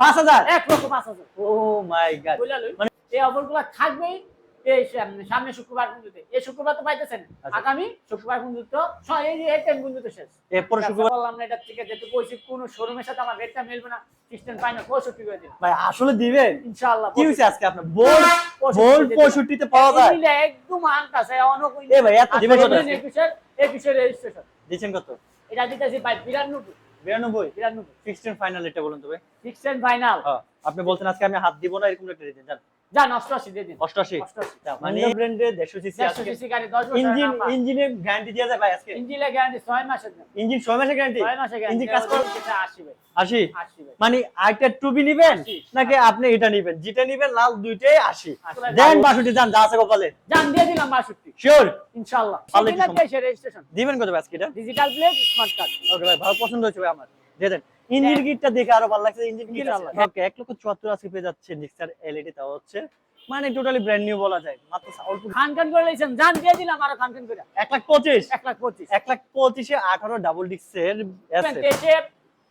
পাঁচ হাজার? এক লক্ষ পাঁচ হাজার। Oh my god. মানে- এই অফারগুলো থাকবেই এই সামনে- সামনে শুক্রবার পর্যন্ত। এই শুক্রবার তো পাইতেছেন। আগামী শুক্রবার পর্যন্ত এই টাইম পর্যন্ত শেষ। এরপর শুক্রবার শুক্রবার বললাম না এটা থেকে যেহেতু কইছি কোন শোরুমের সাথে আমার রেটটা মিলবে না। সিস্টেম পাই না পঁয়ষট্টি করে দিন ভাই আসলে দিবেন? ইনশাআল্লাহ কি হয়েছে আজকে আপনার? বোল পঁয়ষট্টি বোল দিয়ে পাওয়া যায়। নিলে একদম আনকাছে অনেক এ ভাই, এত দিবেন কত? রেজিস্ট্রেশন এটা দিতেছি ভাই বিরানব্বই? বিরানব্বই। ফিক্সড এন্ড ফাইনাল এটা বলুন তো ভাই। ফাইনাল হ্যাঁ আপনি বলছেন আজকে আমি হাত দিব না এরকম একটা জান। যান অষ্টআশি দিয়ে দিন। অষ্টআশি? অষ্টআশি মানে ব্র্যান্ডের দেড়শো সিসি সিসি গাড়ি দশ বছর ইঞ্জিন ইঞ্জিনের গ্যারান্টি যায় ভাই আজকে। ইঞ্জিনের গ্যারান্টি ছয় মাসের জন্য ইঞ্জিন ছয় মাসের গ্যারান্টি ছয় মাসের গ্যারান্টি ইঞ্জিন কাজ করে আশি ভাই আশি আশি ভাই মানে আইটা টুবি নিবেন। নাকি আপনি এটা নিবেন? যেটা নিবেন লাল দুইটাই আশি আশি। দেন বাষট্টি যান যা আছে কপালে। জান দিয়ে দিলাম বাষট্টি। শিওর? ইনশাআল্লাহ। রেজিস্ট্রেশন দিবেন কত ভাই আজকে এটা? Digital plate smart card okay ভাই ভালো পছন্দ হয়েছে ভাই আমার। দিয়ে দেন। ইঞ্জিন কিটটা দেখে আরও ভালো লাগছে ইঞ্জিন ইনশাআল্লাহ। ওকে এক লক্ষ চুয়াত্তর আজকে পেয়ে যাচ্ছে নিক্সার এলইডি তাও হচ্ছে। মানে টোটালি ব্র্যান্ড নিউ বলা যায়। মাত্র অল্প খান খান করে লাইছেন জান দিয়ে দিলাম আরও খান খান করে। এক লাখ পঁচিশ। এক লাখ পঁচিশ। এক লাখ পঁচিশে আঠারো ডাবল ডিক্সের তেইশের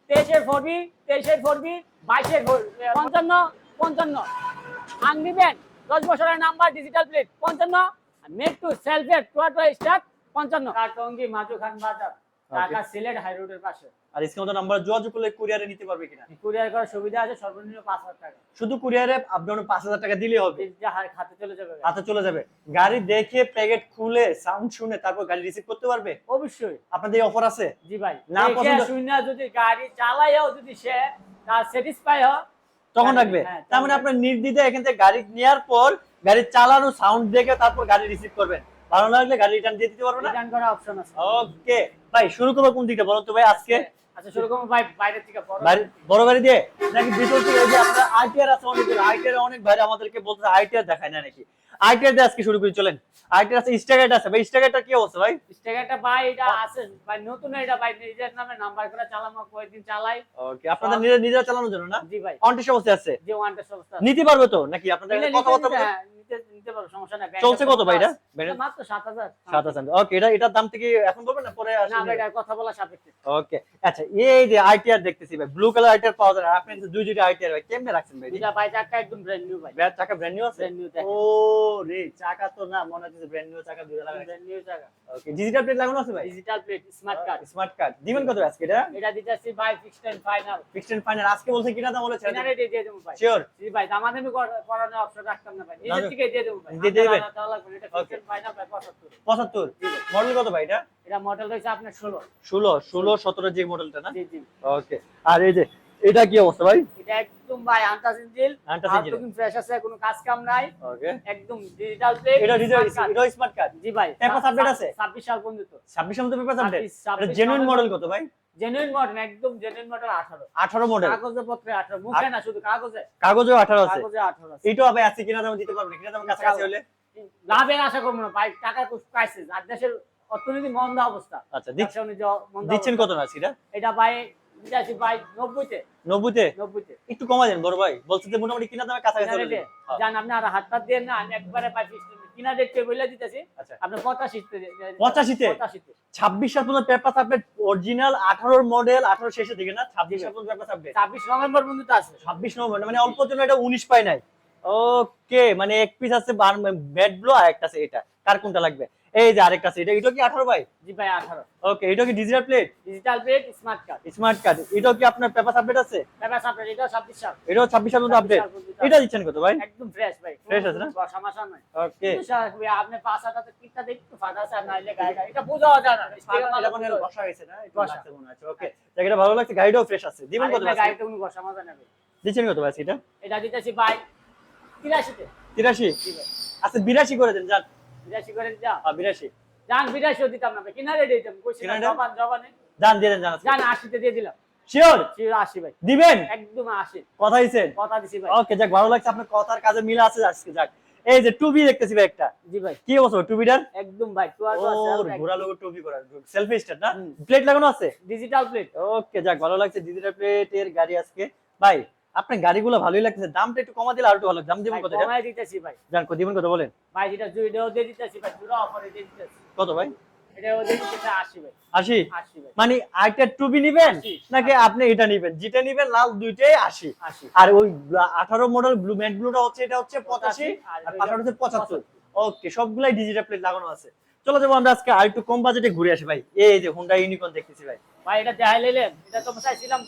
তেইশের ফোরবি তেইশের ফোরবি বাইশের পঞ্চান্ন পঞ্চান্ন। আং দিবেন দশ বছরের নাম্বার ডিজিটাল প্লেট পঞ্চান্ন। মেট টু সেলফের টোয়াটো স্টার্ট পঞ্চান্ন। কাটঙ্গি মাজু খান বাজার। ঢাকা সিলেট হাই রোডের পাশে। আর স্ক্রিন নাম্বার যোগাযোগ করলে কুরিয়ারে নিতে পারবে কিনা? কুরিয়ার করার সুবিধা আছে সর্বনিম্ন পাঁচ হাজার টাকা। শুধু কুরিয়ারে আপনার পাঁচ হাজার টাকা দিলে হবে। হার চলে যাবে হাতে চলে যাবে। গাড়ি দেখে প্যাকেট খুলে সাউন্ড শুনে তারপর গাড়ি রিসিভ করতে পারবে? অবশ্যই। আপনাদের অফার আছে? জি ভাই। না পছন্দ- শুনে যদি গাড়ি চালাইও যদি সে তার স্যাটিসফাই হয় তখন রাখবে। হ্যাঁ, তার মানে আপনার নির্দ্বিধায় এখান থেকে গাড়ি নেওয়ার পর গাড়ি চালানো সাউন্ড দেখে তারপর গাড়ি রিসিভ করবেন। ভালো লাগলে গাড়ি রিটার্ন দিয়ে দিতে পারবে না? রিটার্ন করার অপশন আছে। ওকে ভাই শুরু করব কোন দিকটা বলো তো ভাই আজকে? আচ্ছা সেরকম ভাই বাইরের থেকে বড়। বড় গাড়ি দিয়ে? নাকি ভিতর থেকে যে আপনার আইটিআর আছে অনেক আইটিআর অনেক ভাই আমাদেরকে বলতে আইটিআর দেখায় না নাকি? আইটিআর দিয়ে আজকে শুরু করি চলেন। আইটিআর আছে আছে। ভাই কি অবস্থা ভাই? ভাই এটা আছে। ভাই নতুন এটা ভাই নিজের নামে নাম্বার করে চালামো কয়েকদিন চালাই। ওকে আপনাদের নিজেরা নিজেরা চালানোর জন্য না? জি ভাই। অনটেস অবস্থা আছে? যে ওয়ানটা অবস্থা নিতে পারবে তো? নাকি আপনাদের কথাবার্তা নিতে- পারো সমস্যা নাই। চলছে কত ভাই এটা? এটা মাত্র সাত হাজার। সাত হাজার। ওকে এটা এটার দাম থেকে এখন বলবেন না? পরে আসলে কথা বলা সাপেক্ষে। ওকে আচ্ছা এই যে আইটিআর দেখতেছি ভাই ব্লু কালার আইটিআর পাওয়া যায়। আপনি দুই দুইটা আইটিআর ভাই কেমনে রাখছেন ভাই? দুটা ভাই চাকা একদম ব্র্যান্ড নিউ ভাই। চাকা ব্র্যান্ড নিউ আছে? ব্র্যান্ড নিউ চাকা ও রে চাকা তো না মনে হচ্ছে ব্র্যান্ড নিউ চাকা দুইটা লাগাই ব্র্যান্ড নিউ চাকা। ওকে ডিজিটাল প্লেট লাগানো আছে ভাই? Digital plate smart card smart card দিবেন কত আজকে এটা? এটা দিতেছি ভাই fixed and final fixed and final আজকে বলছেন কিনা দাম বলেছেন ফিনারে দিয়ে দেব ভাই। শিওর জি ভাই দামাদামি কর- করানোর অপশন রাখতাম না ভাই। দাদা- থেকে দিয়ে দেবো দিয়ে দিবেন? না, এটা Okay. ফিক্সড ফাইনাল ভাই 75 পঁচাত্তর। মডেল কত ভাই এটা? এটা মডেল রয়েছে আপনার 16 ষোলো ষোলো সতেরো যে মডেলটা না? জি জি। ওকে আর এই যে এটা কি অবস্থা ভাই? এটা একদম ভাই আন্টাস আন্টাস। ফ্রেশ আছে কোনো কাজ কাম নাই। ওকে একদম ডিজিটাল এটা ডিজিটাল এটা স্মার্ট কার্ড জি ভাই। আছে? 26 সাল পর্যন্ত। ছাব্বিশ মধ্যে পেপার আপডেট এটা জেনুইন মডেল কত ভাই? জেনুইন মডেল একদম জেনুইন মডেল 18 আঠারো মডেল কাগজে পত্রে 18 মুখে না শুধু কাগজে। কাগজেও আঠারো আছে। কাগজে 18 আছে। আছে কিনা দাম দিতে পারবেন কিনা দাম কাছাকাছি হলে? লাভের আশা করব না ভাই টাকা ক্রাইসিস আর দেশের অর্থনীতি মন্দা অবস্থা। আচ্ছা দিচ্ছ- মন্দা দিচ্ছেন কত না সেটা? এটা ভাই দিতেছি ভাই 90 তে নব্বইতে। 90 তে একটু কমা দেন বড় ভাই। বলছে যে মোটামুটি কিনা দামে কাছাকাছি হলে। হ্যাঁ, জান আপনি আর হাত পাত দেন না আমি একবারে ভাই কিনা রেট বলে দিতেছি আপনি 85 তে 85 তে? 85 ছাব্বিশ সাল পর্যন্ত পেপার আপডেট অরিজিনাল আঠারোর মডেল আঠারো শেষে দিকে না? ছাব্বিশ সাল পর্যন্ত পেপার আপডেট 26 নভেম্বর পর্যন্ত আছে। ছাব্বিশ নভেম্বর মানে অল্প জন্য এটা উনিশ পায় নাই। ওকে মানে এক পিস আছে ব্যাট ব্লো আর একটা আছে এটা। কার কোনটা লাগবে? এই যে আরেকটা আছে এটা এটা কি আঠারো ভাই? জি ভাই 18 ওকে এটা কি digital plate digital plate smart card smart card এটাও কি আপনার পেপার আপডেট আছে? পেপার সাপ্লাই এটাও 26 সাল। এটাও ছাব্বিশ সাল পর্যন্ত আপডেট 26 এটা দিচ্ছেন কত ভাই? একদম ফ্রেশ ভাই। Fresh আছে না? বসা মাসা নাই। ওকে স্যার, আপনি পাঁচাটাতে কিটটা দেখতে ফাটা আছে আর নাইলে গায়ে গায়ে। এটা বোঝাও যায় না। এটা মানে। বসা হয়েছে না বসা। লাগছে মনে হচ্ছে। ওকে জায়গাটা ভালো লাগছে গাড়িটাও ফ্রেশ আছে। দিবেন কত ভাই গাড়িতে কোনো বসা মাজা নেবে দিচ্ছেন কত ভাই এটা? এটা দিতেছি ভাই তিরাশিতে। তিরাশি? জি ভাই। আচ্ছা বিরাশি করে দেন যান বিরাশি করে যা বিরাশি। যান বিরাশিও দিতাম না কিনা রেডি দিতাম। কইছি না কিনা রেডি? জবান জবানে। যান দিয়ে দেন জান। আশিতে দিয়ে দিলাম। শিওর? জি, আশি ভাই। দিবেন? একদম আশি। কথা দিছেন? কথা দিছি ভাই। ওকে যাক ভালো লাগছে আপনার কথার কাজে মিল আছে আজকে যাক। এই যে দেখতেছি ভাই একটা। জি ভাই। কি অবস্থা একদম ভাই টু আর ওর লোগো টুবি করা সেলফি স্টার না? প্লেট লাগানো আছে? ডিজিটাল প্লেট ওকে যাক ভালো লাগছে ডিজিটাল প্লেটের গাড়ি আজকে। ভাই আপনার গাড়িগুলো ভালোই লাগতেছে। দামটা একটু কমা দিলে আর একটু ভালো লাগছে। দাম দিবেন কত এটা? দিতেছি ভাই। জান কত দিবেন কত বলেন? ভাই যেটা জুইডেও দিয়ে দিতেছি ভাই জুড়া অফারে দিয়ে দিতেছি। কত ভাই? এটা মানে আইটার টুবি নিবেন? নাকি আপনি এটা নিবেন? যেটা নিবেন লাল দুইটাই আশি। আর ওই আঠারো মডেল ব্লু ম্যাট ব্লুটা হচ্ছে এটা হচ্ছে পঁচাশি আর পাঁচটা হচ্ছে পঁচাত্তর। 75 ওকে সবগুলাই ডিজিটাল প্লেট লাগানো আছে। চলো যাব আমরা আজকে আর একটু কম বাজেটে ঘুরে আসি ভাই। এই যে হুন্ডা ইউনিকর্ন দেখতেছি ভাই। ভাই এটা দেখাই নিলেন এটা তো চাইছিলাম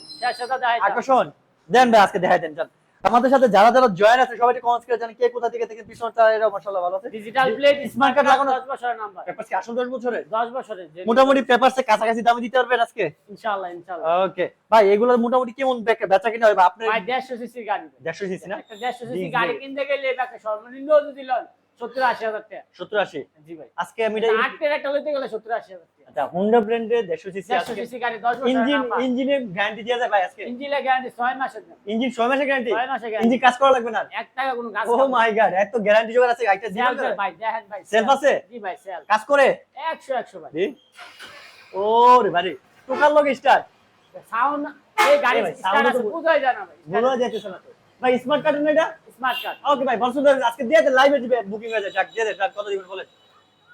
আকর্ষণ? দেন ভাই আজকে দেখাই দেন যান আমাদের সাথে যারা যারা জয়েন আছে সবাই কমেন্টস করে জানেন কে কোথা থেকে দেখেন পিছনটা এরা মাশাআল্লাহ ভালো আছে। ডিজিটাল প্লেট স্মার্ট কার্ড লাগানো দশ বছরের নাম্বার পেপারস কি আসল 10 বছরের? দশ বছরের যে- মোটামুটি পেপারসে কাছাকাছি দামে দিতে পারবেন আজকে? ইনশাআল্লাহ ইনশাআল্লাহ। ওকে। ভাই এগুলো মোটামুটি কেমন বেচা- বেচা কিনা হবে? আপনি ভাই দেড়শো সিসির গাড়ি। ভাই। 150 সিসি না? একটা দেড়শো সিসি গাড়ি কিনতে গেলে সর্বনিম্ন যদি লন সত্তর আশি হাজার টাকা। 70 80 জি ভাই। আজকে আমি এটা আটের একটা লইতে গেলে সত্তর আশি হাজার টাকা। আচ্ছা হুন্ডা ব্র্যান্ডের 150 সিসি দেড়শো আজকে সিসি গাড়ি দশ বছরের ইঞ্জিন ইঞ্জিনের গ্যারান্টি দিয়ে যায় ভাই আজকে। ইঞ্জিনের গ্যারান্টি ছয় মাসের ইঞ্জিন 6 মাসের গ্যারান্টি ছয় মাসের গ্যারান্টি ইঞ্জিন কাজ করা লাগবে না? এক টাকা কোনো কাজ ও মাই গড এত গ্যারান্টি জোগাড় আছে গাড়িটা ভাই দেখেন ভাই Self আছে? জি ভাই সেল কাজ করে? একশো একশো ভাই। জি। ও রে বাড়ি টোকাল লগে স্টার সাউন্ড এই গাড়ি ভাই, স্টার্ট আছে তো- বুঝাই যায় ভাই। ভুলো যাইতেছে না তো। ভাই স্মার্ট কার্ড না এটা? স্মার্ট কার্ড ওকে ভাই আজকে দিয়ে লাইভে দিবে বুকিং হয়ে যায় দিয়ে দে কত দিবেন বলেন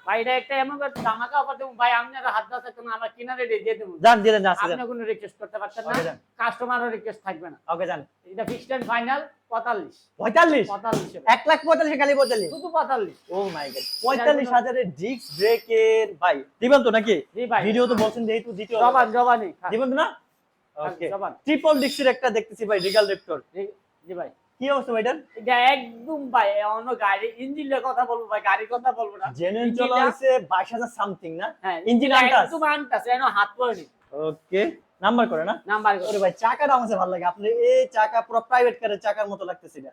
ভাই এটা একটা এমন ধামাকা অফার দেবো। ভাই আপনারা হাত আমরা কিনারে দিয়ে দেবো। জান দিয়ে দেন আপনি কোনো রিকোয়েস্ট করতে পারতেন না। কাস্টমারও রিকোয়েস্ট থাকবে না। ওকে জান এটা ফিক্সড এন্ড ফাইনাল পঁয়তাল্লিশ। 45 পঁয়তাল্লিশ এক লাখ পঁয়তাল্লিশ খালি পঁয়তাল্লিশ? শুধু পঁয়তাল্লিশ। ও মাই গড পঁয়তাল্লিশ হাজারের ডিস্ক ব্রেকের ভাই দিবেন তো নাকি? জি ভাই। ভিডিও তো বলছেন যেহেতু দ্বিতীয় জবান জবানি দিবেন তো না? ওকে জবান। ট্রিপল ডিক্সের একটা দেখতেছি ভাই রিগাল রেপ্টর জি- জি ভাই। কি অবস্থা ভাই এটার? এটা একদম ভাই অন্য গাড়ি ইঞ্জিনের কথা বলব ভাই গাড়ির কথা বলব না। জেনুইন চলা হইছে 22000 সামথিং না? হ্যাঁ ইঞ্জিন আনটাস। একদম আনটাস এনো হাত পড়েনি ওকে নাম্বার করে না? নাম্বার ওরে ভাই চাকাটা আমার ভালো লাগে। আপনি এই চাকা পুরো প্রাইভেট কারের চাকার মতো লাগতেছে না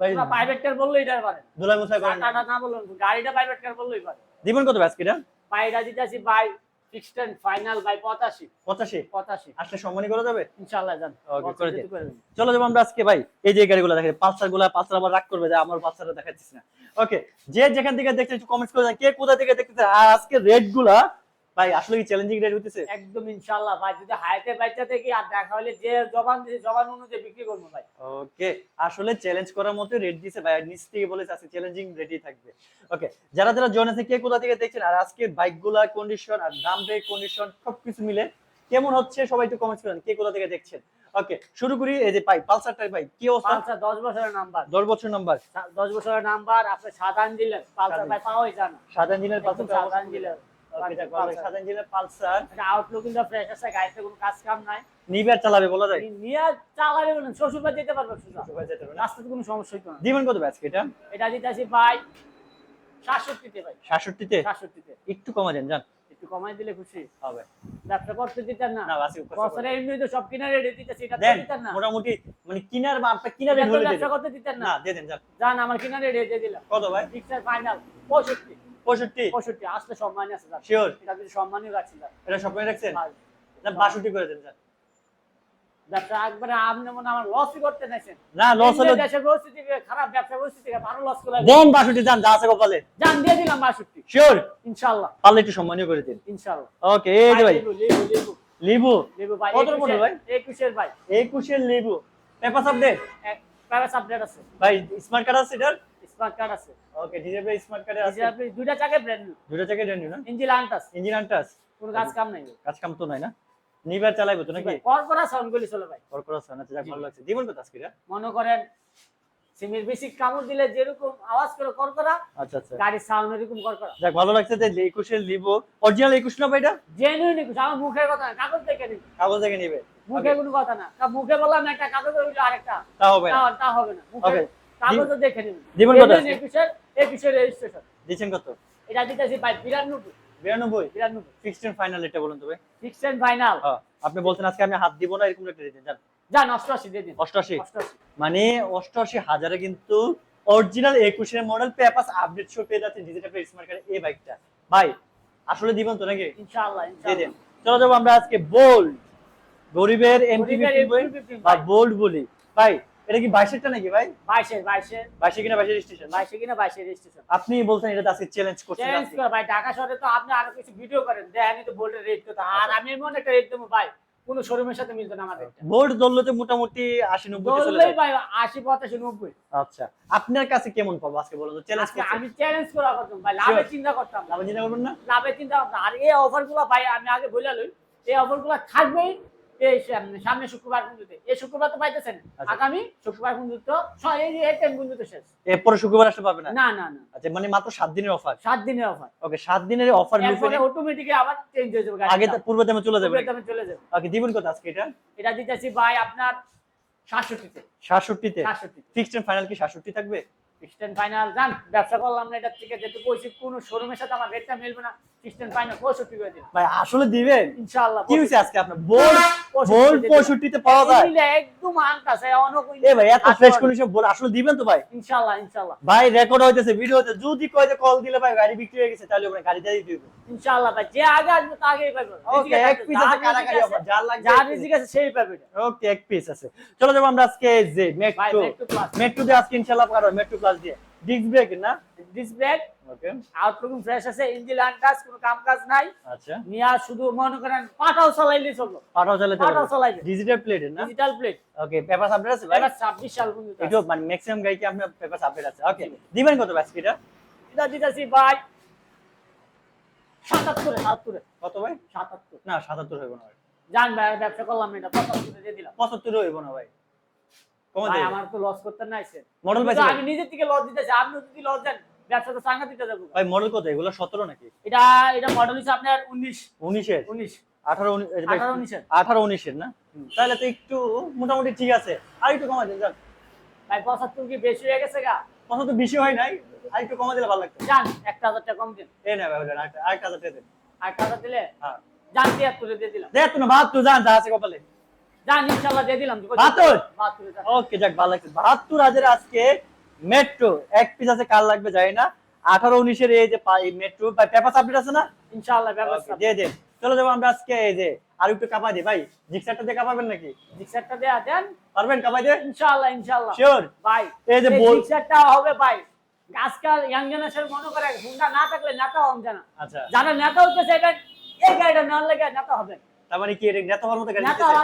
ভাই প্রাইভেট কার বলল এটার পারে দুলাই মুসাই করেন না। না বলল গাড়িটা প্রাইভেট কার বললোই পারে। দিবেন কত ব্যাস কিটা বাইরা দিতেছি বাই ফিক্সড এন্ড ফাইনাল বাই পঁচাশি। 85 পঁচাশি। আসলে সম্মানই করা যাবে? ইনশাল্লাহ যান ওকে করে। চলো যাব আমরা আজকে ভাই। এই যে গাড়িগুলো দেখে পালসারগুলা পালসার আবার রাগ করবে যে আমার পালসারটা দেখাচ্ছিস না। ওকে যে যেখান থেকে দেখতে একটু কমেন্টস করে কে কোথা থেকে দেখতেছে? আর আজকে রেডগুলা ভাই আসলে কি চ্যালেঞ্জিং রেট হইতেছে? একদম ইনশাল্লাহ ভাই যদি হাইতে থেকে আর দেখা হলে যে জবান দিয়েছে জবান অনুযায়ী বিক্রি করব ভাই। ওকে আসলে চ্যালেঞ্জ করার মতো রেট দিছে ভাই নিচ থেকে বলেছে আজকে চ্যালেঞ্জিং রেটই থাকবে। ওকে যারা যারা জয়েন আছে কে কোথা থেকে দেখছেন? আর আজকে বাইকগুলা কন্ডিশন আর দাম রেট কন্ডিশন সবকিছু মিলে কেমন হচ্ছে সবাই একটু কমেন্টস করেন কে কোথা থেকে দেখছেন? ওকে শুরু করি এই যে ভাই পালসারটা ভাই কি অবস্থা? পালসার দশ বছরের নাম্বার দশ বছর নাম্বার দশ বছরের নাম্বার আপনি সাধারণ দিলেন পালসার ভাই পাওয়াই যায় না। সাদা ইঞ্জিনের পালসার সাধারণ দিলেন পালসার। আউটলুক ইন্টা ফ্রেশ আছে গাড়িতে কোনো কাজ কাম নাই। নিবার চালাবে বলা যায়। নিয়ে চালালে বলেন শ্বশুর বাড়ি যেতে পারবে সোজা রাস্তাতে কোনো সমস্যা হইতো দিবেন কত ব্যাচ এটা? এটা দিতেছি ভাই সাতষট্টিতে ভাই। সাতষট্টিতে? সাতষট্টিতে। একটু কমা দেন জান একটু কমাই দিলে খুশি। হবে। ব্যবসা করতে দিতেন না। না বছরে এমনি তো সব কিনা রেডি দিতেছি এটা দিতেন না। মোটামুটি মানে কিনার বা আপনার ব্যবসা করতে দিতেন না। না দিয়ে দেন জান জান আমার কিনা রেডি দিয়ে দিলাম। কত ভাই? ফিক্সার ফাইনাল পঁয়ষট্টি। পঁয়ষট্টি। পঁয়ষট্টি আসলে সম্মান আছে যান শিওর এটা যদি সম্মানই রাখছি যান এটা স্বপ্নে রাখছেন? না বাষট্টি করে দেন জান ব্যবসা একবারে আপনি মনে আমার লসই করতে নাইছেন না লস হলো দেশের পরিস্থিতি খারাপ ব্যবসা পরিস্থিতি ভালো লস করে দেন বাষট্টি জান যা আছে কপালে। জান দিয়ে দিলাম বাষট্টি। শিওর ইনশাল্লাহ পারলে একটু সম্মানীয় করে দিন। ইনশাল্লাহ ওকে এই যে ভাই। লেবু লেবু ভাই কত মডেল ভাই? একুশের ভাই। একুশের লিবু। পেপার আপডেট প্রাইভেট আপডেট আছে। ভাই স্মার্ট কার্ড আছে এটার? স্মার্ট কার্ড আছে। ওকে ডিজে স্মার্ট কার্ডে আছে। এই দুইটা চাকে ব্র্যান্ড নিউ দুটো থেকে দেন না? ইঞ্জিন আনটাস ইঞ্জিন আনটাস কোনো কাজ কাম নাই। কাজ কাম তো নাই না? নিবার চালাইবো তো নাকি? কর্পোরা সাউন্ড গুলি চলে ভাই। কর্পোরেট সাউন্ড আচ্ছা যাক ভালো লাগছে। দিবেন কত আজকে? মনে করেন সিমির বেশি কামড় দিলে যেরকম আওয়াজ করে কর্করা আচ্ছা আচ্ছা। গাড়ির সাউন্ড এরকম কর্করা যাক ভালো লাগছে যে একুশের লিবো অরিজিনাল একুশ না ভাই এটা? জেনুইন একুশ আমার মুখের কথা না কাগজ দেখে নিন কাগজ থেকে নিবে। মুখে কোনো কথা না। মুখে বললাম একটা কাগজ হইল আরেকটা। তা হবে না। তা তা হবে না। মুখে. কাগজও দেখে নিন। দিবেন কত Genuine আজকে? একুশের একুশের রেজিস্ট্রেশন দিচ্ছেন কত? এটা দিতেছি ভাই বিরানব্বই। বিরানব্বই? বিরানব্বই। ফিক্সড এন্ড ফাইনাল এটা বলুন তো ভাই। ফিক্সড এন্ড ফাইনাল হ্যাঁ আপনি বলছেন আজকে আমি হাত দিব না এরকম একটা জান দিয়ে দিন। মানে অষ্টআশি হাজারে কিন্তু অরিজিনাল একুশের মডেল পেপাস আপডেট শো পেয়ে যাচ্ছে ডিজিটাল এই বাইকটা ভাই আসলে দিবেন তো নাকি? ইনশাআল্লাহ ইনশাআল্লাহ। চলো যাব আমরা আজকে বোল্ড গরিবের বা বোল্ড বলি। ভাই এটা কি বাইশেরটা নাকি ভাই? বাইশের বাইশের। বাইশে কিনা বাইশের স্টেশন বাইশে কিনা বাইশের রেজিস্ট্রেশন আপনি বলছেন এটা আজকে চ্যালেঞ্জ করছেন। করে ভাই ঢাকা শহরে তো আপনি আরও কিছু ভিডিও করেন দেখেন তো বোল্টের রেট কত আর আমি এমন একটা রেট দেবো ভাই কোনো শোরুমের সাথে না ধরলে মোটামুটি চলে যায়। ভাই আশি পঁচাশি নব্বই। আচ্ছা আপনার কাছে কেমন পাবো আজকে বলুন তো? চ্যালেঞ্জ আজকে আমি চ্যালেঞ্জ করা করতাম ভাই লাভের চিন্তা করতাম। লাভ চিন্তা করবেন না? লাভের চিন্তা করতাম আর এই অফারগুলো ভাই আমি আগে বলে লই এই অফারগুলো থাকবেই এই সামনে শুক্রবার পর্যন্ত এই শুক্রবার তো পাইতেছেন। আচ্ছা। আগামী শুক্রবার পর্যন্ত এই এই পর্যন্ত শেষ। এরপরে শুক্রবার আসতে পারবে না? না না না। আচ্ছা মানে মাত্র সাত দিনের অফার সাত দিনের অফার ওকে সাত দিনের অফার অটোমেটিক্যালি আবার চেঞ্জ হয়ে যাবে আগে তো পূর্ব দামে চলে যাবে দামে চলে যাবে। ওকে দিবেন কত আজকে এটা? এটা দিতেছি ভাই আপনার সাতষট্টিতে। সাতষট্টিতে? সাতষট্টি ফিক্সড এন্ড ফাইনাল কি সাতষট্টি থাকবে? ফিক্সড ফাইনাল জান ব্যবসা করলাম না এটা থেকে যেহেতু কইছি কোন শোরুমের সাথে আমার রেটটা মিলবে না। ফিক্সড ফাইনাল পঁয়ষট্টি করে দিন। ভাই আসলে দিবেন? ইনশাআল্লাহ কি হয়েছে আজকে আপনার? বোর্ড পঁয়ষট্টি বোর্ড দিতে পাওয়া যায়। একদম আনতাছে অনেক এ ভাই এত ফ্রেশ কন্ডিশন বল আসলে দিবেন তো ভাই? ইনশাআল্লাহ ইনশাআল্লাহ। ভাই রেকর্ড হইতেছে ভিডিও হইতে যদি কয় যে কল দিলে ভাই গাড়ি বিক্রি হয়ে গেছে তাহলে ওখানে গাড়ি দিয়ে দিতে ইনশাআল্লাহ ভাই যে আগে আসবে তা আগেই পাবে। ওকে এক পিস আছে কারাকারি অফার যার লাগবে যার রিজিক আছে সেই পাবে ওকে এক পিস আছে। চলো যাব আমরা আজকে যে ভাই মেট্রো মেট্রো মেট্রো দিয়ে আজকে ইনশাআল্লাহ পারো মেট্রো প্লাস দিয়ে। ডিস্ক ব্রেক না? ডিসপ্লে ওকে আউটলুক ফ্রেশ আছে ইঞ্জিন আনটাস কোনো কাম কাজ নাই। আচ্ছা। নিয়া শুধু মনে করেন পাটাও চালাইলে চলবে। পাঠাও চালাতে পাটাও চালাইবে। ডিজিটাল প্লেট না? Digital plate okay paper update আছে ভাই? এবার ছাব্বিশ সাল পর্যন্ত। একটু মানে ম্যাক্সিমাম গাড়িতে আপনার পেপার আপডেট আছে? ওকে দিবেন কত ব্যাস এটা এটা দিতেছি ভাই সাতাত্তরে সাতাত্তরে। কত ভাই? সাতাত্তর। না সাতাত্তর হইব না ভাই। জান ভাই ব্যবসা করলাম এটা পঁচাত্তরে দিয়ে দিলাম। পঁচাত্তর হইব না ভাই। ভাই আমার তো লস করতে নাই মডেল কিন্তু আমি নিজের থেকে লস দিতেছি আপনি যদি লস দেন ব্যবসা তো সাংঘাতিক যাব। ভাই মডেল কত এগুলো সতেরো নাকি? এটা এটা মডেল হচ্ছে আপনার উনিশ। উনিশের? উনিশ। আঠারো উনি- এই যে ভাই, আঠারো উনিশের না? তাহলে তো একটু মোটামুটি ঠিক আছে। আর একটু কমা দেন যান। ভাই পঁচাত্তর কি বেশি হয়ে গেছে গা? পঁচাত্তর বেশি হয় নাই আর একটু কমা দিলে ভালো লাগতো। জান একটা হাজার টাকা কম দিন। এই না ভাই টাকা দেন। আর দিলে? হ্যাঁ। জান দিয়ে দিলাম। দেখ তো না বাহাত্তর যান যা আছে কপালে। জান ইনশাল্লাহ দিয়ে দিলাম। বাহাত্তর? বাহাত্তরে যান। ওকে যাক ভালো লাগছে। বাহাত্তর হাজার আজকে মেট্রো এক পিস আছে কার লাগবে জানি না। আঠারো উনিশের এই যে মেট্রো পেপার আপডেট আছে না? ইনশাল্লাহ ব্যবস্থা দিয়ে দেন। চলো যাব আমরা আজকে এই যে আর একটু কাপা দিই ভাই জিক্সারটা দিয়ে কাপাবেন নাকি? জিক্সারটা দেয়া দেন। পারবেন কাপাই দিয়ে? ইনশাল্লাহ ইনশাল্লাহ। শিওর ভাই এই যে জিক্সারটা হবে ভাই। আজকাল ইয়াং জেনারেশন মনে করে হুন্ডা না থাকলে নেতা হন জানা আচ্ছা। যারা নেতা হচ্ছে এটা এই গাড়িটা নেওয়ার লেগে নেতা হবে। তার মানে কি নেতা হওয়ার মতো গাড়ি নেতা দিতেছে?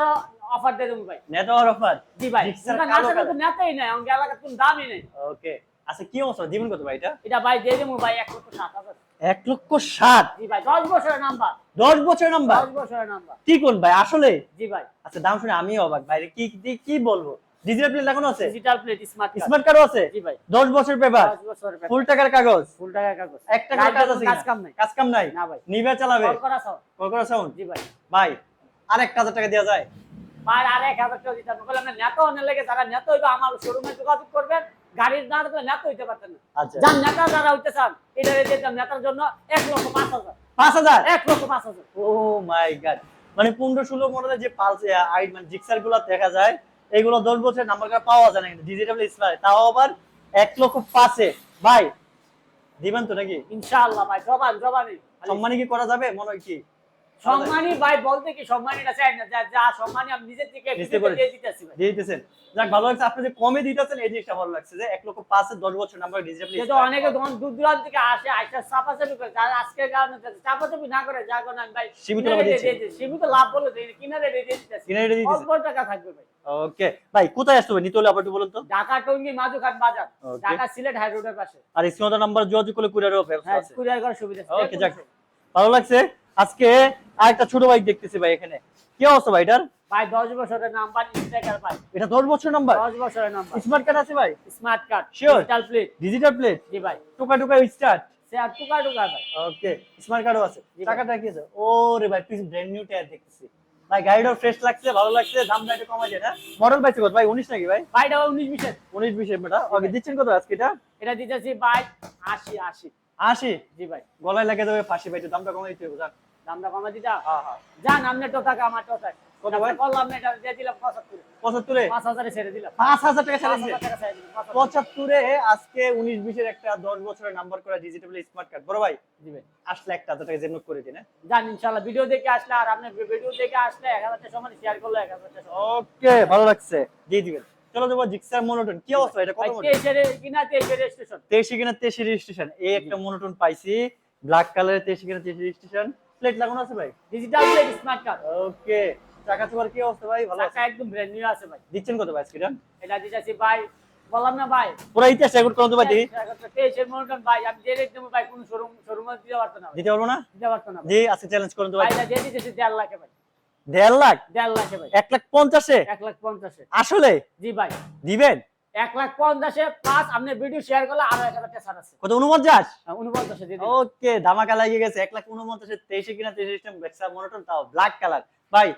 অফার দিয়ে দেবো ভাই। নেতা অফার? জি ভাই না থাকলে তো নেতাই নাই এলাকার কোন দামই নেই। ওকে আচ্ছা কি অবস্থা? দিবেন কত ভাই এটা? এটা ভাই দিয়ে দেবো ভাই এক লক্ষ সাত হাজার। এক লক্ষ ষাট? জি ভাই দশ বছরের নাম্বার। দশ বছর নাম্বার? দশ বছরের নাম্বার। কি কোন ভাই আসলে? জি ভাই। আচ্ছা দাম শুনে আমি অবাক বাইরে কি কি- কি বলব? ডিজিটাল প্লেট লাগানো আছে? ডিজিটাল প্লেট স্মার্ট স্মার্ট কার্ডও আছে? জি ভাই। দশ বছর পেপার বছরের ফুল টাকার কাগজ? ফুল টাকার কাগজ। এক টাকার কাজ আছে কাজ কাম নাই। কাজ কাম নাই? না ভাই। নিবে চালাবে? কল করা সব কল করা সাউন্ড জি ভাই। ভাই আর এক হাজার টাকা দেওয়া যায়। ভাই আর এক হাজার টাকা দিতে হবে। বললাম না নেতা লেগে যারা নেতা হইবে আমার শোরুমে যোগাযোগ করবেন গাড়ির না থাকলে নেতা হইতে পারতেন না। আচ্ছা। যার নেতা যারা হইতে চান এটা নেতার জন্য এক লক্ষ পাঁচ হাজার। পাঁচ হাজার? এক লক্ষ পাঁচ হাজার। Oh my god. মানে পনেরো ষোলো মডেলের যে পালস আই মানে জিক্সারগুলো দেখা যায় এগুলো দশ বছরের নাম্বার কার্ড পাওয়া যায় না কিন্তু ডিজিটাল স্মার্ট তাও আবার এক লক্ষ পাঁচে। ভাই দিবেন তো নাকি? ইনশাআল্লাহ ভাই জবান জবানই সম্মানী কি করা যাবে? মনে হয় কি? সম্মানী ভাই বলতে কি সম্মানীটা চাই না যা যা সম্মানী আমি নিজের থেকে দিয়ে দিতেছি দিয়ে দিতেছেন। যাক ভালো লাগছে। আপনি যে কমে দিতেছেন এই জিনিসটা ভালো লাগছে যে এক লক্ষ পাঁচে দশ বছর নাম্বার ডিজিটাল অনেকে দূর দূর দূরান্ত থেকে আসে আইসা চাপাচাপি করে যারা কারণে চাপাচাপি না করে কারণে ভাই সীমিত লাভে। সীমিত বলে দিয়ে দিতেছি। কিনে দিতেছেন অল্প টাকা থাকবে ভাই। ওকে ভাই কোথায় আসতে হবে? নিতে হলে আবার একটু বলুন তো। ঢাকা টঙ্গী বাজার. ঢাকা সিলেট হাই রোডের পাশে। আর স্ক্রিনে নাম্বার যোগাযোগ করলে ব্যবস্থা হ্যাঁ আছে। কুরিয়ার করার সুবিধা আছে। ওকে যাক। ভালো লাগছে। আজকে আরেকটা ছোট বাইক দেখতেছি ভাই এখানে। কি অবস্থা ভাই এটার? ভাই দশ বছরের নাম্বার স্ট্রাইকার ভাই। এটা দশ বছর নাম্বার দশ বছরের নাম্বার স্মার্ট কার্ড আছে ভাই? Smart card. Digital plate digital plate জি ভাই। টোকা টোকা স্টার্ট সে টুকা টুকা ভাই। ওকে স্মার্ট কার্ডও আছে। টাকাটা কি আছে? ও ভাই পিস ব্র্যান্ড নিউ টায়ার দেখতেছি। ভাই গাড়িটাও ফ্রেশ লাগছে ভালো লাগছে দামটা একটু কমা মডেল পাইছে কত? ভাই উনিশ নাকি ভাই? বিশের। বিশের মেটা ওকে দিচ্ছেন কত আজকে এটা? এটা দিতেছি ভাই আশি আশি। আশি? জি ভাই। গলায় লাগে যাবে ফাঁসি ভাই একটু দামটা কমাই দিতে হবে দামটা কমা দিতা যান আপনি টোটাকা আমার কত ভাই? করলাম এটা দিয়ে দিলাম ছেড়ে দিলাম। টাকা ছেড়ে দিলাম, আজকে উনিশ বিশের একটা দশ বছরের নাম্বার করা ডিজিটাল স্মার্ট কার্ড। বড় ভাই জি আসলে একটা হাজার টাকা যে করে দিন হ্যাঁ? যান ভিডিও দেখে আসলে আর আপনি ভিডিও দেখে আসলে এক হাজার সময় শেয়ার করলে টাকা ওকে ভালো লাগছে। দিয়ে দিবেন চলো দেবো জিক্সার মনোটন। কি অবস্থা? এটা কত মডেল কিনা তেইশের স্টেশন তেইশে কিনা রেজিস্ট্রেশন এই একটা মনোটন পাইছি। ব্ল্যাক কালারের তেইশে কিনা তেইশে রেজিস্ট্রেশন প্লেট লাগানো আছে ভাই? Digital plate smart card okay চাকা চোকার কি অবস্থা ভাই? ভালো চাকা আছে? একদম ব্র্যান্ড নিউ আছে ভাই। দিচ্ছেন কত ভাই আজকে এটা? দিতেছি ভাই বললাম না ভাই। পুরো ইতিহাস রেকর্ড করুন তো ভাই দেখি। তেইশের মনোটন ভাই আমি যে রেট দেবো ভাই কোন শোরুম শোরুম শোরুমে দিতে পারতো না। দিতে পারব না? দিতে পারতো না। জি আজকে চ্যালেঞ্জ করুন তো ভাই এটা দিয়ে দিতেছি দেড় লাখে ভাই। দেড় লাখ? দেড় লাখে ভাই। এক লাখ পঞ্চাশে? এক লাখ পঞ্চাশে। আসলে? জি ভাই। দিবেন? এক লাখ পঞ্চাশে প্লাস আপনি ভিডিও শেয়ার করলে আরও এক হাজার ছাড় আছে। কত উনপঞ্চাশ উনপঞ্চাশে ওকে ধামাকা লাগিয়ে গেছে। এক লাখ উনপঞ্চাশে তেইশে কিনা তেইশে সিস্টেম মনোটন তাও ব্ল্যাক কালার ভাই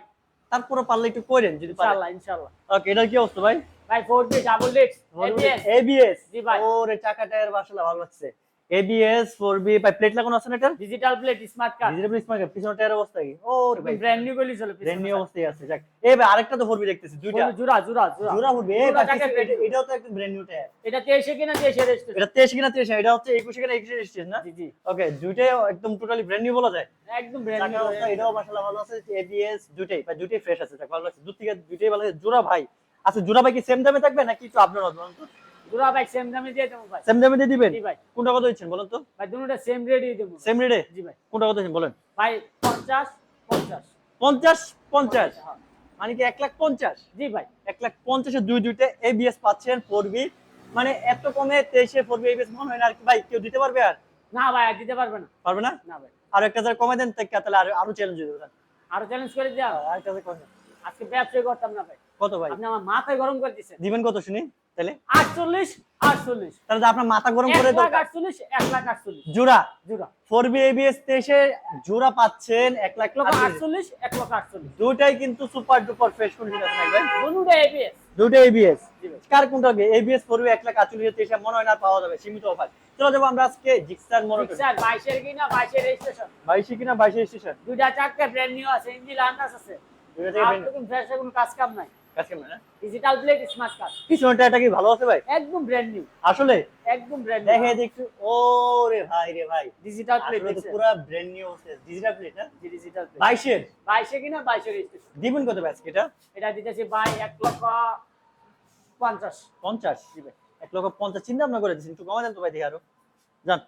তারপরে পারলে একটু করেন যদি পারেন। ইনশাল্লাহ ইনশাল্লাহ। ওকে এটার কি অবস্থা ভাই? ভাই four B double disc ABS ABS জি ভাই। ওরে চাকা টায়ার আসলে ভালো লাগছে। এবিএস 4B ভাই প্লেট লাগানো আছে না এটা digital plate smart card digital smart পিছনে টায়ার অবস্থা কি? ওরে ভাই ব্র্যান্ড নিউ গলি চলে ব্র্যান্ড নিউ অবস্থায় আছে যাক। এই ভাই আরেকটা তো 4B দেখতেছি দুইটা। জোড়া 4B এই জোড়া কিছু- brand new। এটাও তো একটা ব্র্যান্ড নিউ টায়ার এটা তেইশে কিনা তেইশে রেজিস্ট্রেশন এটা 23 কিনা 23 এটা হচ্ছে 21 কিনা 21 রেজিস্ট্রেশন না? জি জি। ওকে দুইটাই একদম টোটালি ব্র্যান্ড নিউ বলা যায়। একদম ব্র্যান্ড নিউ অবস্থা এটাও মাশাআল্লাহ ভালো আছে। এবিএস দুইটাই ভাই দুইটাই ফ্রেশ আছে যাক ভালো লাগছে। দুই থেকে দুইটাই ভালো আছে জোড়া ভাই। আচ্ছা জোড়া ভাই কি সেম দামে থাকবে নাকি একটু আপনার বলুন ভাই সেম দামে দিয়ে দেবো ভাই। সেম দামে দিয়ে দিবেন? জি ভাই। কোনটা কত দিচ্ছেন বলুন তো? ভাই দুটোটা সেম রেটই দেবো। সেম রেটে জি ভাই। কোনটা কত দিচ্ছেন বলেন? ভাই পঞ্চাশ পঞ্চাশ। পঞ্চাশ পঞ্চাশ? হ্যাঁ। মানে কি এক লাখ পঞ্চাশ? জি ভাই। এক লাখ পঞ্চাশে দুই দুইটা এবিএস পাচ্ছেন ফোর বি মানে এত কমে তেইশে ফোর বি এবিএস মনে হয় না আর কি। ভাই কেউ দিতে পারবে আর? না ভাই আর দিতে পারবে না। পারবে না? না ভাই। আর একটা হাজার কমে দেন তাহলে আরও আরও চ্যালেঞ্জ হয়ে যাবে আরও চ্যালেঞ্জ করে দেওয়া আর একটা কমে আজকে ব্যবসায় করতাম না ভাই। কত ভাই? আপনি আমার মাথায় গরম করে দিচ্ছেন দিবেন কত শুনি? তাহলে? আটচল্লিশ আটচল্লিশ। তাহলে আপনার মাথা গরম করে লাখ দরকার। আটচল্লিশ এক লাখ আটচল্লিশ। জোড়া? জোড়া। ফোর বি এবিএস জোড়া পাচ্ছেন এক লাখ দুটাই কিন্তু সুপার ডুপার ফ্রেশ কন্ডিশন ভাই। দুটো এবিএস দুটো এবিএস কার কোনটা এবিএস পড়বে এক লাখ আটচল্লিশ তেইশে মনে হয় না পাওয়া যাবে সীমিত অফার চলো যাব আমরা আজকে জিক্সার মনে করি স্যার বাইশের কিনা বাইশের রেজিস্ট্রেশন বাইশে কিনা বাইশে স্টেশন দুইটা চারটে ব্র্যান্ড নিউ আছে ইঞ্জিন আন্দাজ আছে। দুইটা থেকে ফ্রেশ কোনো কাজ কাম নাই। ডিজিটাল প্লেট স্মার্ট কার্ড পিছনটা এটা কি ভালো আছে ভাই? একদম ব্র্যান্ড নিউ আসলে? একদম ব্র্যান্ড দেখে দেখছি ও রে ভাই রে ভাই। ডিজিটাল প্লেট আসলে পুরো ব্র্যান্ড নিউ আছে ডিজিটাল প্লেট না? ডিজিটাল প্লেট বাইশের? বাইশে কিনা? বাইশের রেজিস্ট্রেশন দিবেন কত ব্যাচ এটা? এটা দিতেছি বাই এক লক্ষ পঞ্চাশ। পঞ্চাশ? এক লক্ষ পঞ্চাশ চিন্তা ভাবনা করে দিচ্ছেন। একটু কমা দেন তো ভাই দেখি আরও। যান।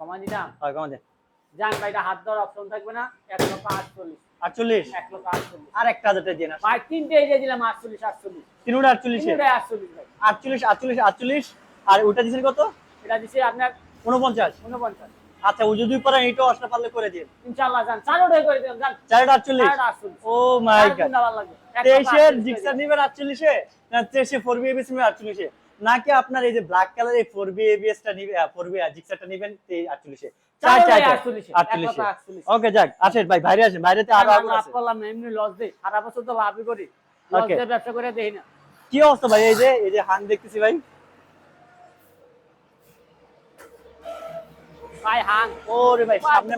কমা দিতাম হয় কমা দেন। ভাই এটা হাত ধর অপশন থাকবে না। এক লক্ষ আটচল্লিশ। আটচল্লিশ? এক লক্ষ আটচল্লিশ। আর একটা হাজার টাকা দিয়ে না ভাই তিনটে এই দিলাম আটচল্লিশ আটচল্লিশ। তিনটা আটচল্লিশে আটচল্লিশ আটচল্লিশ আটচল্লিশ আটচল্লিশ। আর ওটা দিচ্ছেন কত? এটা দিছি আপনার উনপঞ্চাশ উনপঞ্চাশ আচ্ছা ও যদি পারেন এইটাও আসলে পারলে করে দিন ইনশাল্লাহ যান। চারোটাই করে দিলাম যান। চারটা আটচল্লিশ। Oh my god. কোনটা ভালো লাগবে? এক লক্ষ তেইশের জিক্সার নিবেন আটচল্লিশে? না তেইশে ফোর বি এবিএস নিবেন আটচল্লিশে? নাকি আপনার এই যে ব্ল্যাক কালার এই ফোর বি এবিএস টা নিবে ফোর বি জিক্সারটা নিবেন আটচল্লিশে? আটচল্লিশে। লক্ষ আটচল্লিশ। ওকে যাক আসেন ভাই বাইরে আসেন বাইরেতে আরও লাভ করলাম না এমনি লস দেই। সারা বছর তো লাভই করি। লস. দিয়ে ব্যবসা করে দেই না। কি অবস্থা ভাই এই যে এই যে হাং দেখতেছি ভাই। ভাই ওরে ভাই সামনে।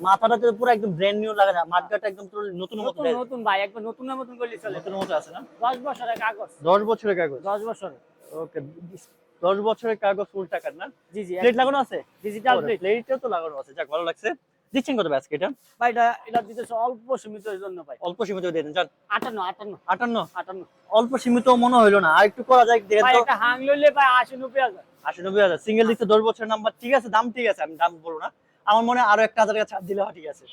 মাথাটা তো পুরো একদম ব্র্যান্ড নিউ লাগা যায় মাঠগাটা একদম পুরো নতুন মতো নতুন নতুন ভাই একদম নতুন নতুন করলে চলে। নতুন মতো আছে না? দশ বছরের কাগজ। দশ বছরের কাগজ। দশ বছরের। ওকে দশ বছরের কাগজ ফুল টাকার না? জি জি প্লেট লাগানো আছে? ডিজিটাল প্লেট প্লেটও তো লাগানো আছে। যাক ভালো লাগছে। দিচ্ছেন কত ব্যাস এটা? ভাই এটা এটা দিতেছে অল্প সীমিতের জন্য ভাই। অল্প সীমিত দিয়ে দেন অল্প সীমিত মনে হইল না। আর একটু করা যায় দেখেন ভাই তো। হাং লইলে ভাই আশি নব্বই হাজার। আশি নব্বই হাজার। সিঙ্গেল দিচ্ছে দশ বছরের নাম্বার ঠিক আছে দাম ঠিক আছে আমি দাম বলব না। আমার মনে হয় আরও একটা হাজার টাকা ছাড় দিলে হয় ঠিক আছে।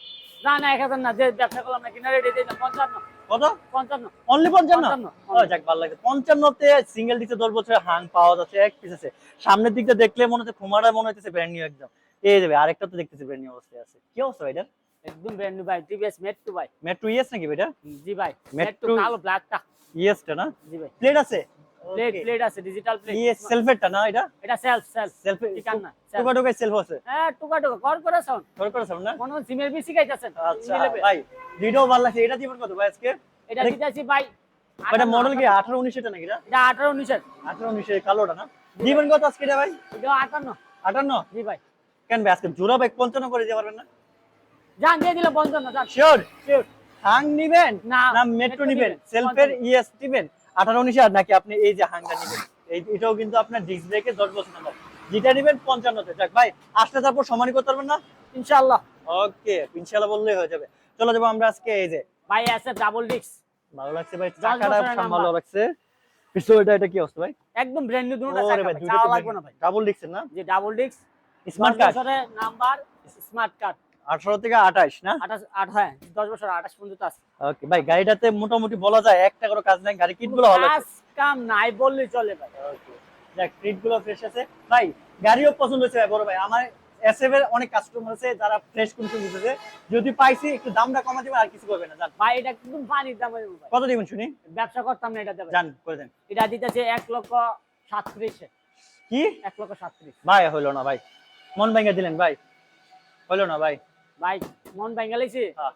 না না এক হাজার না যে ব্যবসা করলাম না কিনারে রেটে দিলাম পঞ্চান্ন। কত? পঞ্চান্ন। অনলি পঞ্চান্ন? পঞ্চান্ন, যাক ভালো লাগে পঞ্চান্নতে সিঙ্গেল দিচ্ছে দশ বছরের হাং পাওয়া যাচ্ছে এক পিস আছে। সামনের দিকটা দেখলে মনে হচ্ছে খুমারা মনে হচ্ছে ব্র্যান্ড নিউ একদম। এই যাবে আরেকটা তো দেখতেছি ব্র্যান্ড নিউ অবস্থায় আছে। কি অবস্থা এটার একদম ব্র্যান্ড নিউ ভাই টিভিএস মেট টু ভাই। মেট্রো ইয়েস নাকি এটা? জি ভাই মেট টু। কালো ব্ল্যাকটা ইয়েসটা না? জি ভাই। প্লেট আছে? প্লেট প্লেট আছে ডিজিটাল প্লেট ইয়েস সেলফেরটা না এটা? এটা সেলফ সেলফ সেলফ ঠিকান না টুকা টুকা সেলফ আছে। হ্যাঁ টুকা টুকা কর করে সাউন্ড। ধর করে সামনে না? মনে হয় সিমের বিসি আচ্ছা ভাই ভিডিও ভালো লাগছে। এটা দিবেন কত ভাই আজকে? এটা দিতেছি ভাই এটা মডেল কি? আটান্ন। আঠারো উনিশ এটা নাকি এটা? এটা আঠারো উনিশের। আঠারো উনিশের কালোটা না? দিবেন কত আজকে এটা ভাই? এটা আটান্ন। আটান্ন? জি ভাই। কেন ভাই আজকে জোড়া বাইক পঞ্চান্ন করে দিতে পারবেন না? যান দিয়ে দিলে পঞ্চান্ন যান শিওর Sure. হাং নিবেন না, মেট্রো নিবেন? সেলফের। ইএস নিবেন? আঠারো উনিশে আর নাকি আপনি এই যে হাংটা নিবেন? এটাও কিন্তু আপনার ডিস্ক ব্রেকে দশ বছর নাম্বার যেটা নিবেন পঞ্চান্নতে। যাক ভাই আসলে তারপর সমানই করতে পারবেন না? ইনশাআল্লাহ। ওকে ইনশাল্লাহ বললেই হয়ে যাবে। চলো যাব আমরা আজকে এই যে। ভাই আছে ডাবল ডিস্ক ভালো লাগছে ভাই চাকাটা। ভালো লাগছে। পিস্তলটা এটা কি অবস্থা ভাই? একদম ব্র্যান্ড নিউ দুটো ওরে ভাই চাওয়া লাগবে না ভাই। ডাবল ডিস্কের না? যে double disc smart card number smart card আঠারো থেকে আঠাশ না? আঠাশ আট হ্যাঁ দশ বছর আঠাশ পর্যন্ত আছে। ওকে ভাই গাড়িটাতে মোটামুটি বলা যায় একটা করে কাজ নাই গাড়ি কাজ কাম নাই বললেই চলে ভাই। দেখ ট্রিটগুলো ফ্রেশ আছে। ভাই গাড়িও পছন্দ হয়েছে ভাই বড় ভাই। আমার এসএফ এর অনেক কাস্টমার আছে যারা ফ্রেশ যদি পাইছি একটু দামটা কমা দিবে আর কিছু করবে না জান ভাই এটা পানির দাম কত দিবেন শুনি? ব্যবসা করতাম না এটা জান করে দেন। এটা দিতেছে এক লক্ষ সাতত্রিশে। কি? এক লক্ষ সাতত্রিশ। ভাই হইল না ভাই। মন ভেঙে দিলেন ভাই। হইল না ভাই। ভাই মন হ্যাঁ।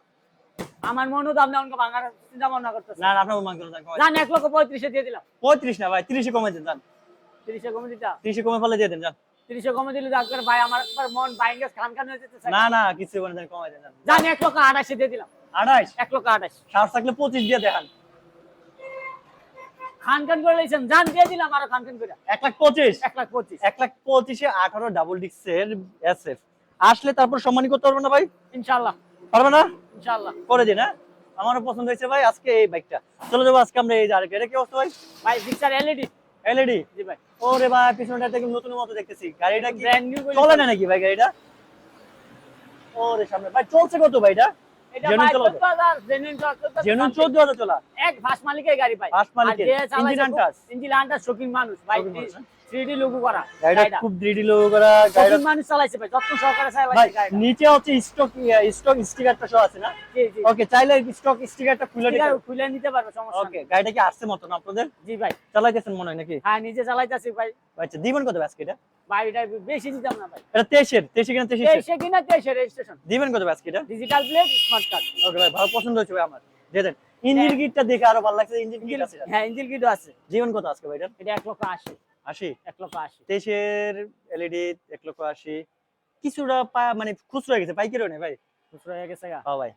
আমার মনও দাম না অনেক ভাঙার চিন্তা ভাবনা করতেছে। না আপনার মাংস জান জান এক লক্ষ পঁয়ত্রিশে দিয়ে দিলাম। পঁয়ত্রিশ না ভাই তিরিশে কমে দেন জান। তিরিশে কমে দিতা? তিরিশে কমে ফেলে দিয়ে দেন জান। তিরিশে কমে দিলে ডাক্তার ভাই আমার একবার মন খান খান হয়ে যেতে না না কিছু বলে দেন কমাই দেন জান। এক লক্ষ আঠাশে দিয়ে দিলাম। আঠাইশ এক লক্ষ আঠাশ সার থাকলে পঁচিশ দিয়ে দেখান। খান খান করে লাইছেন জান দিয়ে দিলাম আরও খান খান করে। এক লাখ পঁচিশ? এক লাখ পঁচিশ। এক লাখ পঁচিশে আঠারো ডাবল ডিক্সের এসএফ আসলে তারপর সম্মানী করতে পারবে না ভাই? ইনশাল্লাহ পারবে না? ইনশাল্লাহ করে দিন হ্যাঁ? আমারও পছন্দ হয়েছে ভাই আজকে এই বাইকটা চলে যাব আজকে আমরা এই যে আরেকটা। এটা কি অবস্থা ভাই? ভাই পিকচার এলইডি এলইডি জি ভাই। ওরে ভাই পিছনটা থেকে নতুন মতো দেখতেছি। গাড়িটা কি ব্র্যান্ড নিউ চলে না নাকি ভাই গাড়িটা? ওরে সামনে। ভাই চলছে কত ভাই এটা? এক ভাস মালিকের গাড়ি ভাই। engine untouched। ইঞ্জিন আন্টার শৌখিন মানুষ। ভাই শৌখিন মানুষ, হ্যাঁ? লোগো করা। গাড়িটা গাড়িটা। খুব দৃঢ় লোক করা গাড়িটা মানুষ চালাইছে ভাই যত্ন সহকারে চালাইছে গাড়িটা। নিচে হচ্ছে স্টক স্টক স্টিকারটা সহ আছে না? জি জি। ওকে চাইলে স্টক স্টিকারটা খুলে নিতে খুলে নিতে পারবে সমস্যা ওকে গাড়িটা কি আসছে মতো না আপনাদের? জি ভাই। চালাইতেছেন মনে হয় নাকি? হ্যাঁ নিজে চালাইতেছি ভাই। আচ্ছা দিবেন কত আজকে এটা? ভাই এটা বেশি দিতাম না ভাই। এটা তেইশের তেইশে কিনা তেইশে তেইশে কিনা তেইশে রেজিস্ট্রেশন দিবেন কত আজকে এটা? Digital plate smart card okay ভাই ভালো পছন্দ হয়েছে ভাই আমার। দিয়ে দেন ইঞ্জিন কিটটা দেখে আরও ভালো লাগছে ইঞ্জিন কিট আছে? হ্যাঁ ইঞ্জিন কিটও আছে। জীবন কত আজকে ভাই এটা? এটা এক লক্ষ আশি। আশি? এক লক্ষ আশি। তেইশের এলইডি এক লক্ষ আশি। কিছুটা মানে খুচরো হয়ে গেছে নেই ভাই। খুচরো হয়ে গেছে হ্যাঁ ভাই।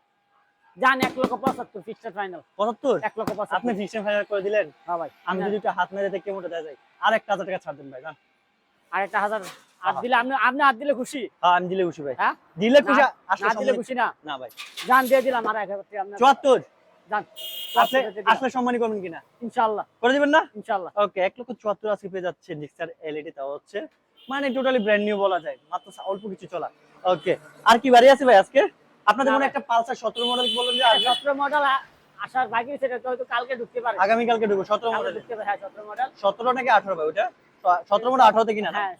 জান এক লক্ষ পঁচাত্তর ফিক্সড ফাইনাল এক লক্ষ আপনি পঁচাত্তর ফিক্সড ফাইনাল করে দিলেন? হ্যাঁ ভাই। আমি যদি একটু হাত মেরে দেখে মোটা দেওয়া যায় আর একটা হাজার টাকা ছাড় দেন ভাই না আরেকটা হাজার আর আহা। দিলে আপনি আপনি হাত দিলে খুশি? হ্যাঁ আমি দিলে খুশি ভাই। হ্যাঁ? দিলে খুশি আসলে দিলে খুশি না। না ভাই। জান দিয়ে দিলাম আর এক হাজার টাকা চুয়াত্তর? জান আসলে আসলে সম্মানী করবেন কিনা? ইনশাল্লাহ করে দিবেন না? ইনশাল্লাহ ওকে এক লক্ষ চুয়াত্তর আজকে পেয়ে যাচ্ছে ডিক্সার এলইডি তাও হচ্ছে। মানে টোটালি ব্র্যান্ড নিউ বলা যায়। মাত্র অল্প কিছু চলা। ওকে আর কি বাড়ি আছে ভাই আজকে? আপনাদের মনে একটা পালসার সতেরো মডেল বললেন যে সতেরো মডেল আসার বাকি সেটা হয়তো কালকে ঢুকতে পারে। ঢুকবো সতেরো মডেল ঢুকতে পারে হ্যাঁ সতেরো মডেল সতেরো নাকি আঠারো ভাই ওটা? সতেরো মডেল আঠারোতে কিনা না? হ্যাঁ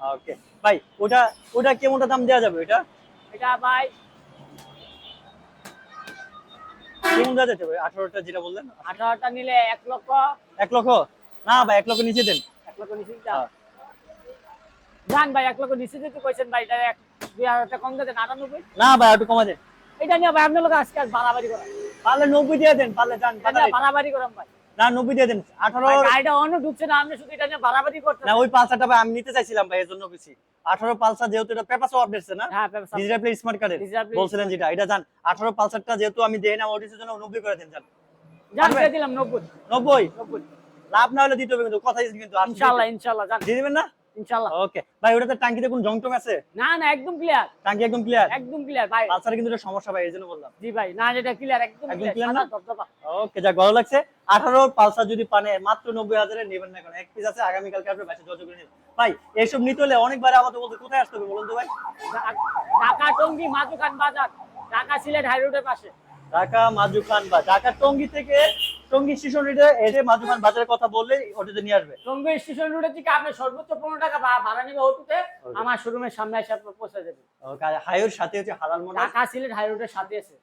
ওকে ভাই ওটা ওটা কেমনটা দাম দেওয়া যাবে ওটা? এটা ভাই দেওয়া যেতে পারে আঠারোটা যেটা বললেন? আঠারোটা নিলে এক লক্ষ। এক লক্ষ? না ভাই এক লক্ষ নিচে দেন। এক লক্ষ নিচে হ্যাঁ। জান ভাই এক লক্ষ নিচে দিতে কইছেন ভাই এটা এক দুই হাজার টাকা কম দেন আটানব্বই। না ভাই একটু কমা দেন। এটা নিয়ে ভাই আপনার লোক আজকে আজ বাড়াবাড়ি করাম পারলে নব্বই দিয়ে দেন পারলে নিয়ে বাড়াবাড়ি করাম ভাই। না দিয়ে দেন। আঠারো ভাই, গাড়িটা অন্য ঢুকছে না আপনি শুধু এটা নিয়ে বাড়াবাড়ি করতে না ওই পালসারটা ভাই আমি নিতে চাইছিলাম ভাই এজন্য জন্য বেশি। আঠারো পালসার যেহেতু এটা না হ্যাঁ ডিজিটাল প্লে স্মার্ট কার্ডের বলছিলেন যেটা এটা জান আঠারো পালসারটা যেহেতু আমি দেই না জন্য নব্বই করে দেন জান জান দিলাম নব্বই। নব্বই? নব্বই। লাভ না হলে দিতে হবে কিন্তু কথা কিন্তু ইনশাআল্লাহ ইনশাল্লাহ জান দিয়ে দিবেন না? ইনশাল্লাহ ওকে। ভাই ওটাতে টাঙ্কিতে কোন জং টং আছে? না না একদম ক্লিয়ার টাঙ্কি একদম ক্লিয়ার একদম ক্লিয়ার ভাই। পালসারে কিন্তু এটা সমস্যা ভাই এর বললাম। জি ভাই। না যেটা ক্লিয়ার একদম একদম ক্লিয়ার না? ওকে যা ভালো লাগছে। আঠারো পালসার যদি পানে মাত্র নব্বই হাজারে নেবেন না এখন। এক পিস আছে আগামীকালকে আপনি বাসে যোগাযোগ করে নেবেন ভাই এইসব নিতে হলে অনেকবার আমাদের বলতে কোথায় আসতে হবে বলুন তো ভাই? ঢাকা টঙ্গি মাতুকান বাজার ঢাকা সিলেট হাই রোডের পাশে। ঢাকা মাজুখান বা ঢাকা টঙ্গি থেকে টঙ্গি স্টেশন রোডে এসে মাজুখান বাজারের কথা বললে ওটাতে নিয়ে আসবে। টঙ্গি স্টেশন রোডে থেকে আপনি সর্বোচ্চ পনেরো টাকা ভাড়া নেবে Okay. আমার শোরুমের সামনে এসে আপনার পৌঁছে দেবে। হাইওর সাথে হচ্ছে হালাল মোটর ঢাকা সিলেট হাই রোডের সাথে আছে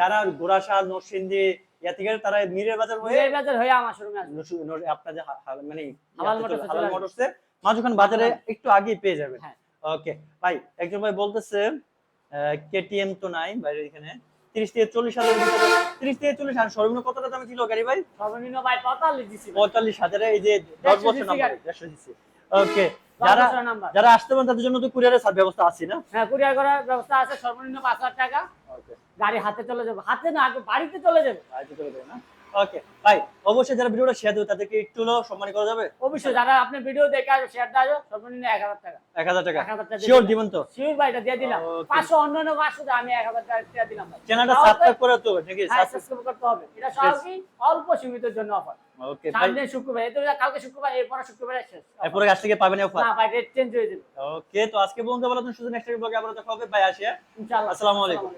যারা গোরাশাল নরসিংদী ইয়া থেকে তারা মিরের বাজার হয়ে মিরের বাজার হয়ে আমার শোরুমে আসবে। মানে হালাল ইয়াতে হালাল মোটরসে মাজুখান বাজারে একটু আগেই পেয়ে যাবেন। হ্যাঁ। ওকে ভাই একজন ভাই বলতেছে কেটিএম তো নাই বাইরে এখানে। তিরিশ থেকে চল্লিশ হাজার তিরিশ থেকে চল্লিশ হাজার। সর্বনিম্ন কতটা দামে ছিল গাড়ি ভাই? সর্বনিম্ন ভাই পঁয়তাল্লিশ দিচ্ছি পঁয়তাল্লিশ হাজারে এই যে দশ বছর নাম্বার। দেড়শো দিচ্ছি ওকে যারা যারা আসতে পারেন তাদের জন্য তো কুরিয়ারের সার ব্যবস্থা আছে না? হ্যাঁ কুরিয়ার করার ব্যবস্থা আছে সর্বনিম্ন পাঁচ হাজার টাকা। ওকে গাড়ি হাতে চলে যাবে। হাতে না বাড়িতে চলে যাবে। বাড়িতে চলে যাবে না? ওকে ভাই অবশ্যই যারা ভিডিওটা শেয়ার দেবে তাদেরকে একটু হলেও সম্মান করা যাবে। অবশ্যই যারা আপনি ভিডিও দেখে আসবে শেয়ার সর্বনিম্ন এক হাজার টাকা। এক হাজার টাকা। শিওর দিবেন তো শিওর ভাই এটা দিয়ে দিলাম। অন্য অন্য আমি টাকা দিয়ে দিলাম ভাই। চ্যানেলটা সাবস্ক্রাইব করে তো নাকি? হ্যাঁ সাবস্ক্রাইব করতে হবে। এটা সবই অল্প সীমিতের জন্য অফার ওকে সামনে শুক্রবার এই তো কালকে শুক্রবার এরপরে শুক্রবারে শেষ এরপরে কাছ থেকে পাবেন অফার না ভাই রেট চেঞ্জ হয়ে যাবে। ওকে তো আজকে বন্ধু বলা তুমি শুধু নেক্সট ব্লগে আবার দেখা হবে। বাই আসিয়া। ইনশাআল্লাহ। আসসালামু আলাইকুম।